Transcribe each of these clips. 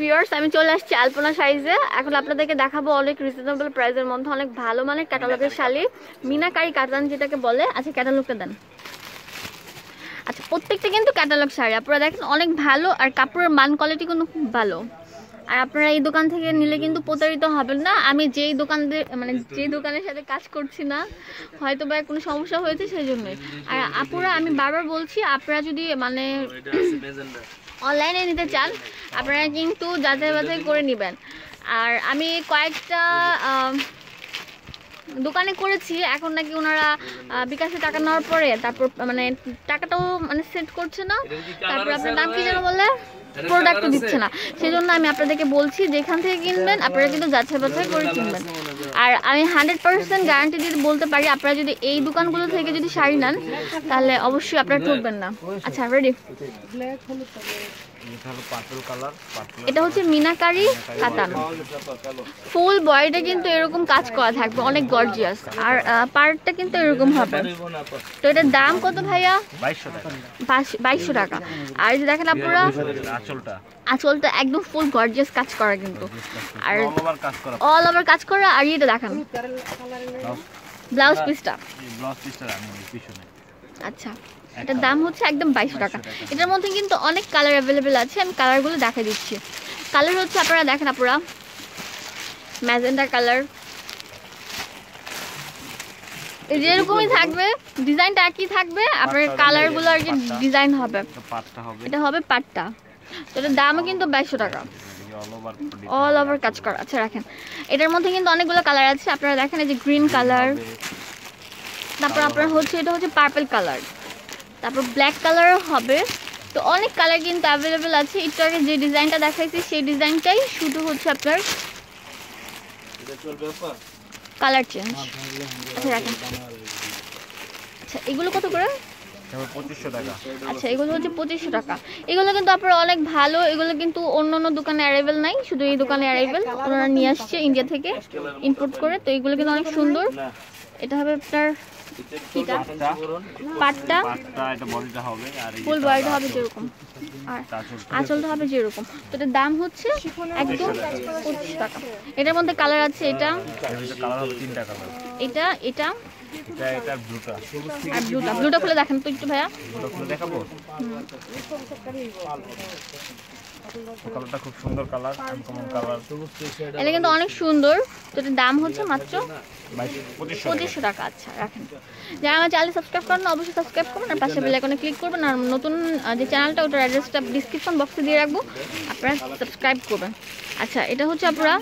Viewers আমি চলে আসছি আলপনা সাইজে এখন আপনাদেরকে দেখাবো অনেক রিজনেবল প্রাইসের মধ্যে, অনেক ভালো মানের ক্যাটালগের শাড়ি। মিনাকারি কাতান যেটাকে বলে আচ্ছা ক্যাটালগটা দেন। আচ্ছা প্রত্যেকটা কিন্তু ক্যাটালগ শাড়ি। আপনারা দেখেন, অনেক ভালো আর কাপড়ের মান কোয়ালিটি কিন্তু খুব ভালো। আর আপনারা এই দোকান থেকে নিলে কিন্তু প্রতারিত হবেন না। আমি যেই দোকান মানে যেই দোকানের সাথে কাজ করছি না হয়তো বা কোনো সমস্যা হয়েছে সেই জন্যই আর আপুরা, আমি বারবার বলছি, আপনারা যদি মানে অনলাইনে নিতে চান আপনারা কিন্তু যাচাই বাছাই করে নেবেন। আর আমি কয়েকটা দোকানে করেছি এখন নাকি ওনারা বিকাশে টাকা নেওয়ার পরে তারপর মানে টাকাটাও মানে সেট করছে না। তারপর আপনার দাম কি যেন বলে? প্রোডাক্ট দিচ্ছে না। সেই জন্য আমি আপনাদেরকে বলছি যেখান থেকে কিনবেন আপনারা কিন্তু যাচাই বাছাই করে কিনবেন। আর আমি হান্ড্রেড পার্সেন্ট গ্যারান্টি দিয়ে বলতে পারি আপনারা যদি এই দোকানগুলো থেকে যদি শাড়ি নেন তাহলে অবশ্যই আপনারা ঠকবেন না। আচ্ছা রেডি এটা হলো পার্পল কালার পার্পল এটা হচ্ছে মিনাকারি কাতান ফুল বডিটা কিন্তু এরকম কাজ করা থাকবে অনেক গর্জিয়াস আর পার্টটা কিন্তু এরকম হবে। তো এটার দাম কত ভাইয়া? বাইশশো টাকা। বাইশশো টাকা। আর এই যে দেখেন আপনারা আঁচলটা। আঁচলটা একদম ফুল গর্জিয়াস কাজ করা কিন্তু। আর অল ওভার কাজ করা। অল ওভার আর এটা দেখান। ব্লাউজ পিসটা ব্লাউজ পিসটা পিছনে। আচ্ছা এটার দাম হচ্ছে একদম বাইশশো টাকা। এটার মধ্যে কিন্তু অনেক কালার অ্যাভেলেবেল আছে আমি কালারগুলো দেখা দিচ্ছি। কালার হচ্ছে আপনারা দেখেন আপনারা ম্যাজেন্ডা কালার যেরকমই থাকবে ডিজাইনটা একই থাকবে আপনার কালারগুলো আর কি ডিজাইন হবে। এটা হবে। পাটটা। এটার দামও কিন্তু বাইশশো টাকা। অল ওভার কাজ করা। আচ্ছা রাখেন। এটার মধ্যে কিন্তু অনেকগুলো কালার আছে আপনারা দেখেন এই যে গ্রিন কালার তারপর আপনার হচ্ছে এটা হচ্ছে পার্পল কালার তারপর ব্ল্যাক কালারও হবে। তো অনেক কালার কিন্তু অ্যাভেলেবেল আছে। একটু আগে যে ডিজাইনটা দেখাইছি সেই ডিজাইনটাই শুধু হচ্ছে আপনার কালার চেঞ্জ আচ্ছা আচ্ছা এগুলো কত করে? তারপর পঁচিশশো টাকা। আচ্ছা এগুলো হচ্ছে পঁচিশশো টাকা। এগুলো কিন্তু আপনার অনেক ভালো। এগুলো কিন্তু অন্য অন্য দোকানে অ্যারাইভেল নাই। শুধু এই দোকানে অ্যারাইভেল ওনারা নিয়ে আসছে ইন্ডিয়া থেকে। ইম্পোর্ট করে। তো এগুলো কিন্তু অনেক সুন্দর। এটা হবে আপনার কিটা পাটটা? পাটটা বডিটা হবে ফুল যেরকম। আর আঁচলটা হবে যেরকম। তো এটার দাম হচ্ছে একদম পঁচিশ টাকা। এটার মধ্যে কালার আছে এটা। এটা এটা এটা এটা ব্লুটা আর ব্লুটা ব্লুটা খুলে দেখেন তো একটু ভাইয়া। ব্লুটা খুলে দেখাবো? কালারটা খুব সুন্দর কালার আনকমন কালার। এটা কিন্তু অনেক সুন্দর। তো এটার দাম হচ্ছে মাত্র পঁচিশশো পঁচিশশো টাকা। আচ্ছা রাখেন। যারা আমার চ্যানেল সাবস্ক্রাইব করেন অবশ্যই সাবস্ক্রাইব করবেন আর পাশে বেলাইকনে ক্লিক করবেন। আর নতুন যে চ্যানেলটা ওটার অ্যাড্রেসটা ডিসক্রিপশন বক্সে দিয়ে রাখব। আপনারা সাবস্ক্রাইব করবেন। আচ্ছা এটা হচ্ছে আপনারা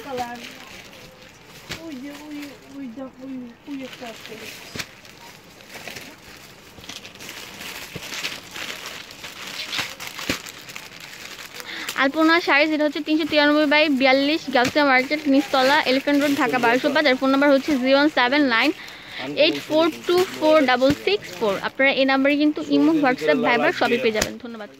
আলপনা শাড়ি যেটা হচ্ছে তিনশো তিরানব্বই বাই বিয়াল্লিশ গাউসিয়া মার্কেট, নিচতলা এলিফেন্ট রোড, ঢাকা বারোশো বাজার ফোন নাম্বার হচ্ছে zero seven nine eight four two four double six four. আপনারা এই নাম্বারে কিন্তু ইমো, হোয়াটসঅ্যাপ, ভাইবার সবই পেয়ে যাবেন। ধন্যবাদ।